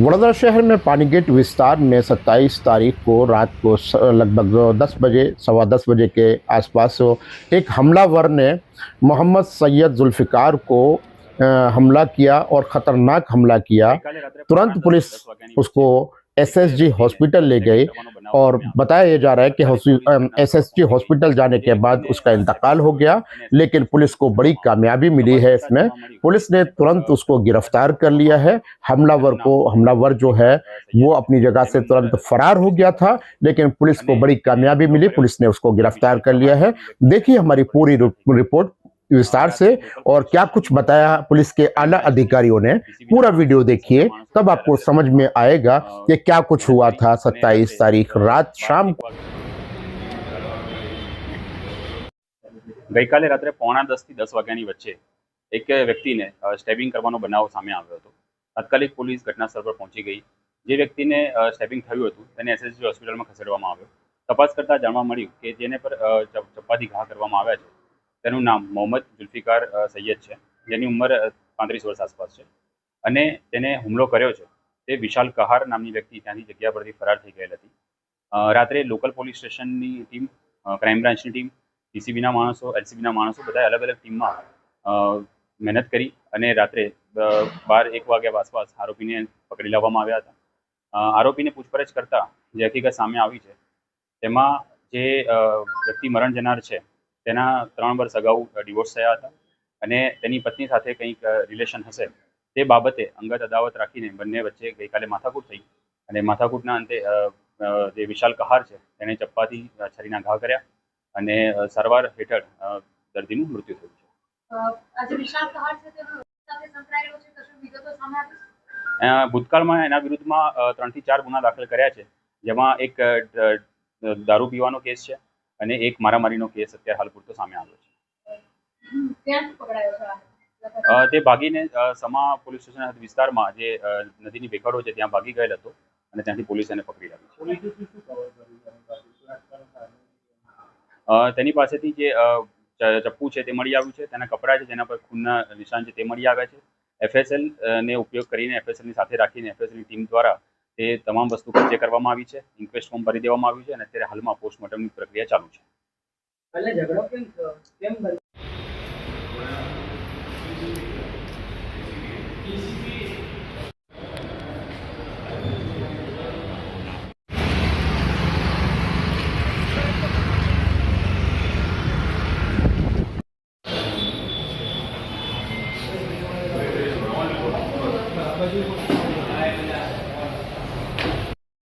वडोदरा शहर में पानी गेट विस्तार में 27 तारीख को रात को लगभग 10 बजे सवा दस बजे के आसपास एक हमलावर ने मोहम्मद सैयद जुल्फ़िकार को हमला किया और ख़तरनाक हमला किया। तुरंत पुलिस उसको एसएसजी हॉस्पिटल ले गई और बताया ये जा रहा है कि एसएसजी हॉस्पिटल जाने के बाद उसका इंतकाल हो गया लेकिन पुलिस को बड़ी कामयाबी मिली है इसमें। पुलिस ने तुरंत उसको गिरफ़्तार कर लिया है। हमलावर को हमलावर जो है वो अपनी जगह से तुरंत फरार हो गया था लेकिन पुलिस को बड़ी कामयाबी मिली पुलिस ने उसको गिरफ़्तार कर लिया है। देखिए हमारी पूरी रिपोर्ट विस्तार से और क्या कुछ बताया पुलिस के आला अधिकारियों ने पूरा वीडियो देखिए तब आपको समझ में आएगा कि क्या कुछ हुआ था 27 तारीख रात शाम को ગઈકાલે રાત્રે પોણા દસ થી દસ વાગ્યાની વચ્ચે એક વ્યક્તિને અ, સ્ટેબિંગ કરવાનો બનાવ સામે આવ્યો હતો તાત્કાલિક પોલીસ ઘટના સ્થળ પર પહોંચી ગઈ જે વ્યક્તિને અ, સ્ટેબિંગ થયું હતું તેને એસએસજી હોસ્પિટલમાં ખસેડવામાં આવ્યો તપાસ કરતા જાણવા મળ્યું કે જેને પર અ, ચપ- ચપ્પાથી ઘા કરવામાં આવ્યા છે તેનું નામ મોહમ્મદ જુલ્ફિકાર સૈયદ છે. જેની ઉંમર પાંત્રીસ વર્ષ આસપાસ છે. અને તેને હુમલો કર્યો છે. તે વિશાલ કહાર નામની વ્યક્તિ ત્યાંની જગ્યા પરથી ફરાર થઈ ગયેલ હતી. રાત્રે લોકલ પોલીસ સ્ટેશનની ટીમ ક્રાઇમ બ્રાન્ચની ટીમ ટીસીબીના માણસો, એલસીબીના માણસો બધા અલગ અલગ ટીમમાં મહેનત કરી અને રાત્રે બાર એક વાગ્યા આસપાસ આરોપીને પકડી લાવવામાં આવ્યા હતા. આરોપીને પૂછપરછ કરતા જે હકીકત સામે આવી છે, તેમાં જે વ્યક્તિ મરણ જનાર છે તેના ત્રણ વર્ષ અગાઉ ડિવોર્સ થયા હતા અને તેની પત્ની સાથે કંઈક રિલેશન હશે. તે બાબતે અંગત અદાવત રાખીને બંને વચ્ચે ગઈકાલે માથાકૂટ થઈ અને માથાકૂટના અંતે જે વિશાલ કહાર છે તેને ચપ્પાથી છરીના ઘા કર્યા અને સારવાર હેઠળ દર્દીનું મૃત્યુ થયું છે. ભૂતકાળમાં એના વિરુદ્ધમાં ત્રણથી ચાર ગુના દાખલ કર્યા છે. જેમાં એક દારૂ પીવાનો કેસ છે અને એક મારામારીનો કેસ અત્યારે હાલ પૂરતો સામે આવ્યો છે. તે ભાગીને સમા પોલીસ સ્ટેશન વિસ્તારમાં જે નદીની ભેખડો છે ત્યાં ભાગી ગયેલ હતો અને ત્યાંથી પોલીસ એને પકડી લાવી છે. અ, તેની પાસેથી જે ચપ્પુ છે તે મળી આવ્યું છે. તેના કપડાં છે જેના પર ખૂનના નિશાન છે તે મળી આવ્યા છે. એફએસએલ ને ઉપયોગ કરીને એફએસએલની સાથે રાખીને એફએસએલની ટીમ દ્વારા તે તમામ વસ્તુ કબજે કરવામાં આવી છે ઇન્ક્વેસ્ટ ફોર્મ ભરી દેવામાં આવ્યું છે અને અત્યારે હાલમાં પોસ્ટમોર્ટમની પ્રક્રિયા ચાલુ છે